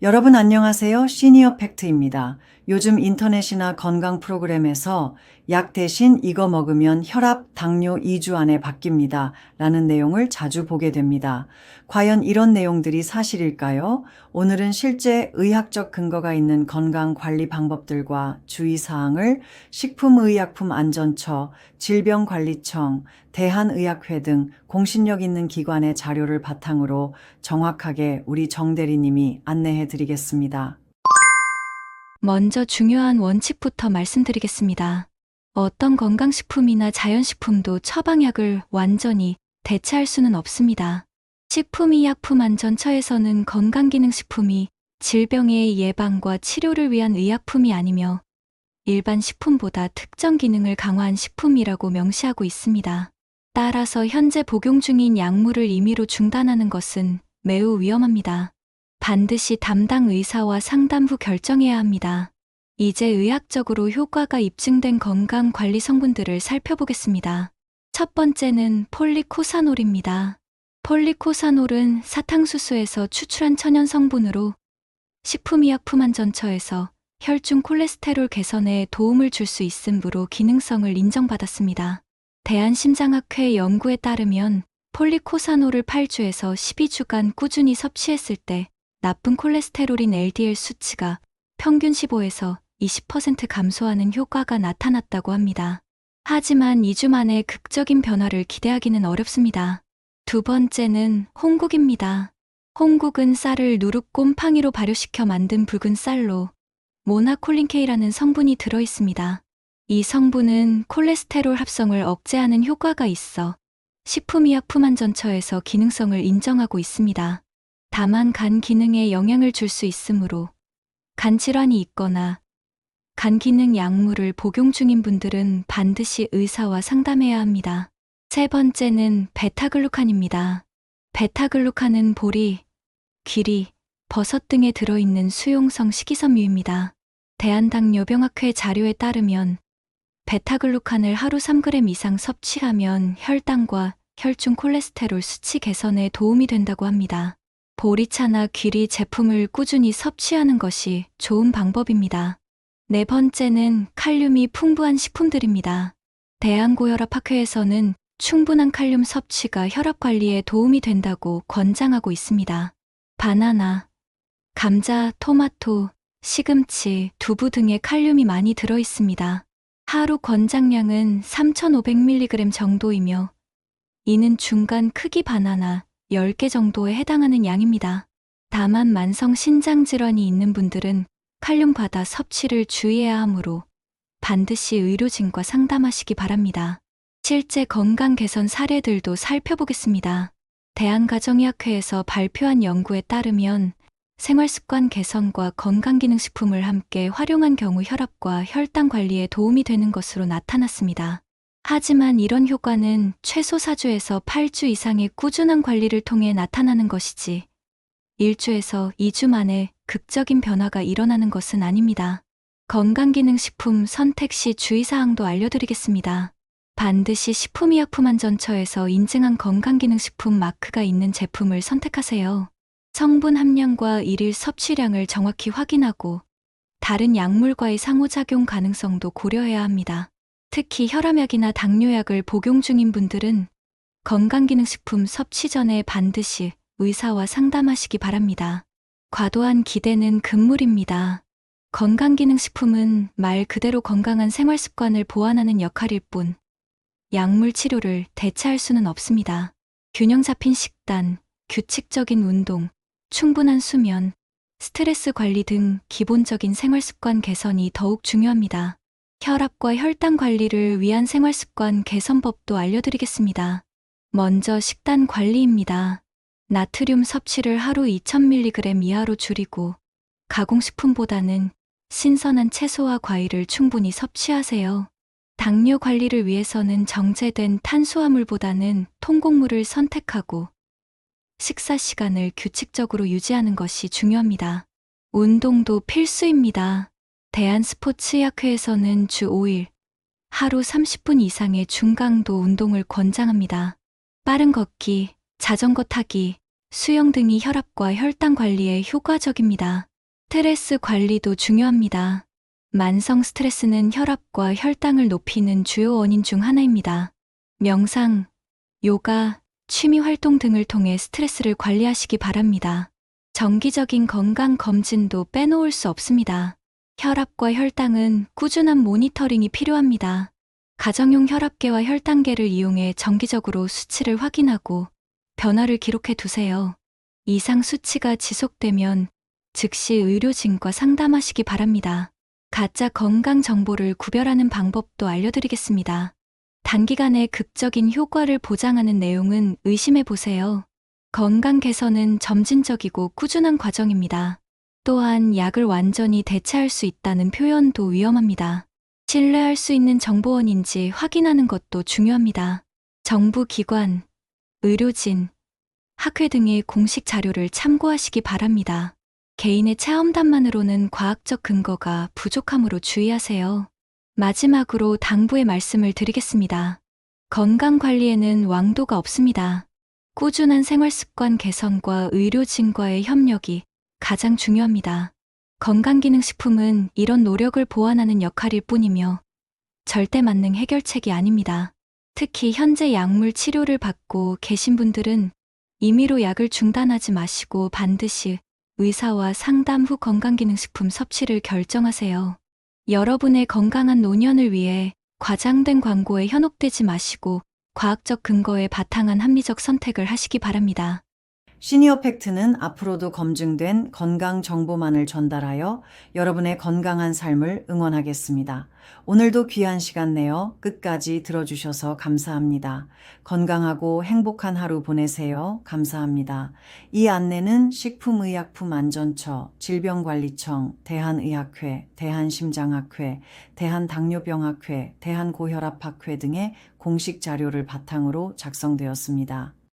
여러분 안녕하세요. 시니어 팩트입니다. 요즘 인터넷이나 건강 프로그램에서 약 대신 이거 먹으면 혈압, 당뇨 2주 안에 바뀝니다. 라는 내용을 자주 보게 됩니다. 과연 이런 내용들이 사실일까요? 오늘은 실제 의학적 근거가 있는 건강 관리 방법들과 주의사항을 식품의약품안전처, 질병관리청, 대한의학회 등 공신력 있는 기관의 자료를 바탕으로 정확하게 우리 정 대리님이 안내해 드리겠습니다. 먼저 중요한 원칙부터 말씀드리겠습니다. 어떤 건강식품이나 자연식품도 처방약을 완전히 대체할 수는 없습니다. 식품의약품안전처에서는 건강기능식품이 질병의 예방과 치료를 위한 의약품이 아니며 일반 식품보다 특정 기능을 강화한 식품이라고 명시하고 있습니다. 따라서 현재 복용 중인 약물을 임의로 중단하는 것은 매우 위험합니다. 반드시 담당 의사와 상담 후 결정해야 합니다. 이제 의학적으로 효과가 입증된 건강 관리 성분들을 살펴보겠습니다. 첫 번째는 폴리코사놀입니다. 폴리코사놀은 사탕수수에서 추출한 천연 성분으로 식품의약품안전처에서 혈중 콜레스테롤 개선에 도움을 줄 수 있으므로 기능성을 인정받았습니다. 대한심장학회 연구에 따르면 폴리코사놀을 8주에서 12주간 꾸준히 섭취했을 때 나쁜 콜레스테롤인 LDL 수치가 평균 15에서 20% 감소하는 효과가 나타났다고 합니다. 하지만 2주 만에 극적인 변화를 기대하기는 어렵습니다. 두 번째는 홍국입니다. 홍국은 쌀을 누룩 곰팡이로 발효시켜 만든 붉은 쌀로 모나콜린K라는 성분이 들어 있습니다. 이 성분은 콜레스테롤 합성을 억제하는 효과가 있어 식품의약품안전처에서 기능성을 인정하고 있습니다. 다만 간 기능에 영향을 줄 수 있으므로 간 질환이 있거나 간 기능 약물을 복용 중인 분들은 반드시 의사와 상담해야 합니다. 세 번째는 베타글루칸입니다. 베타글루칸은 보리, 귀리, 버섯 등에 들어있는 수용성 식이섬유입니다. 대한당뇨병학회 자료에 따르면 베타글루칸을 하루 3g 이상 섭취하면 혈당과 혈중 콜레스테롤 수치 개선에 도움이 된다고 합니다. 보리차나 귀리 제품을 꾸준히 섭취하는 것이 좋은 방법입니다. 네 번째는 칼륨이 풍부한 식품들입니다. 대한고혈압학회에서는 충분한 칼륨 섭취가 혈압 관리에 도움이 된다고 권장하고 있습니다. 바나나, 감자, 토마토, 시금치, 두부 등의 칼륨이 많이 들어 있습니다. 하루 권장량은 3,500mg 정도이며 이는 중간 크기 바나나 10개 정도에 해당하는 양입니다. 다만 만성 신장 질환이 있는 분들은 칼륨 과다 섭취를 주의해야 하므로 반드시 의료진과 상담하시기 바랍니다. 실제 건강 개선 사례들도 살펴보겠습니다. 대한가정의학회에서 발표한 연구에 따르면 생활습관 개선과 건강기능식품을 함께 활용한 경우 혈압과 혈당 관리에 도움이 되는 것으로 나타났습니다. 하지만 이런 효과는 최소 4주에서 8주 이상의 꾸준한 관리를 통해 나타나는 것이지 1주에서 2주 만에 극적인 변화가 일어나는 것은 아닙니다. 건강기능식품 선택 시 주의사항도 알려드리겠습니다. 반드시 식품의약품안전처에서 인증한 건강기능식품 마크가 있는 제품을 선택하세요. 성분 함량과 일일 섭취량을 정확히 확인하고 다른 약물과의 상호작용 가능성도 고려해야 합니다. 특히 혈압약이나 당뇨약을 복용 중인 분들은 건강기능식품 섭취 전에 반드시 의사와 상담하시기 바랍니다. 과도한 기대는 금물입니다. 건강기능식품은 말 그대로 건강한 생활습관을 보완하는 역할일 뿐 약물 치료를 대체할 수는 없습니다. 균형 잡힌 식단, 규칙적인 운동, 충분한 수면, 스트레스 관리 등 기본적인 생활 습관 개선이 더욱 중요합니다. 혈압과 혈당 관리를 위한 생활 습관 개선법도 알려드리겠습니다. 먼저 식단 관리입니다. 나트륨 섭취를 하루 2000mg 이하로 줄이고 가공식품보다는 신선한 채소와 과일을 충분히 섭취하세요. 당뇨 관리를 위해서는 정제된 탄수화물보다는 통곡물을 선택하고 식사 시간을 규칙적으로 유지하는 것이 중요합니다. 운동도 필수입니다. 대한스포츠의학회에서는 주 5일, 하루 30분 이상의 중강도 운동을 권장합니다. 빠른 걷기, 자전거 타기, 수영 등이 혈압과 혈당 관리에 효과적입니다. 스트레스 관리도 중요합니다. 만성 스트레스는 혈압과 혈당을 높이는 주요 원인 중 하나입니다. 명상, 요가, 취미 활동 등을 통해 스트레스를 관리하시기 바랍니다. 정기적인 건강 검진도 빼놓을 수 없습니다. 혈압과 혈당은 꾸준한 모니터링이 필요합니다. 가정용 혈압계와 혈당계를 이용해 정기적으로 수치를 확인하고 변화를 기록해 두세요. 이상 수치가 지속되면 즉시 의료진과 상담하시기 바랍니다. 가짜 건강 정보를 구별하는 방법도 알려드리겠습니다. 단기간에 극적인 효과를 보장하는 내용은 의심해 보세요. 건강 개선은 점진적이고 꾸준한 과정입니다. 또한 약을 완전히 대체할 수 있다는 표현도 위험합니다. 신뢰할 수 있는 정보원인지 확인하는 것도 중요합니다. 정부 기관, 의료진, 학회 등의 공식 자료를 참고하시기 바랍니다. 개인의 체험담만으로는 과학적 근거가 부족하므로 주의하세요. 마지막으로 당부의 말씀을 드리겠습니다. 건강 관리에는 왕도가 없습니다. 꾸준한 생활 습관 개선과 의료진과의 협력이 가장 중요합니다. 건강기능식품은 이런 노력을 보완하는 역할일 뿐이며 절대 만능 해결책이 아닙니다. 특히 현재 약물 치료를 받고 계신 분들은 임의로 약을 중단하지 마시고 반드시 의사와 상담 후 건강기능식품 섭취를 결정하세요. 여러분의 건강한 노년을 위해 과장된 광고에 현혹되지 마시고 과학적 근거에 바탕한 합리적 선택을 하시기 바랍니다. 시니어 팩트는 앞으로도 검증된 건강 정보만을 전달하여 여러분의 건강한 삶을 응원하겠습니다. 오늘도 귀한 시간 내어 끝까지 들어주셔서 감사합니다. 건강하고 행복한 하루 보내세요. 감사합니다. 이 안내는 식품의약품안전처, 질병관리청, 대한의학회, 대한심장학회, 대한당뇨병학회, 대한고혈압학회 등의 공식 자료를 바탕으로 작성되었습니다.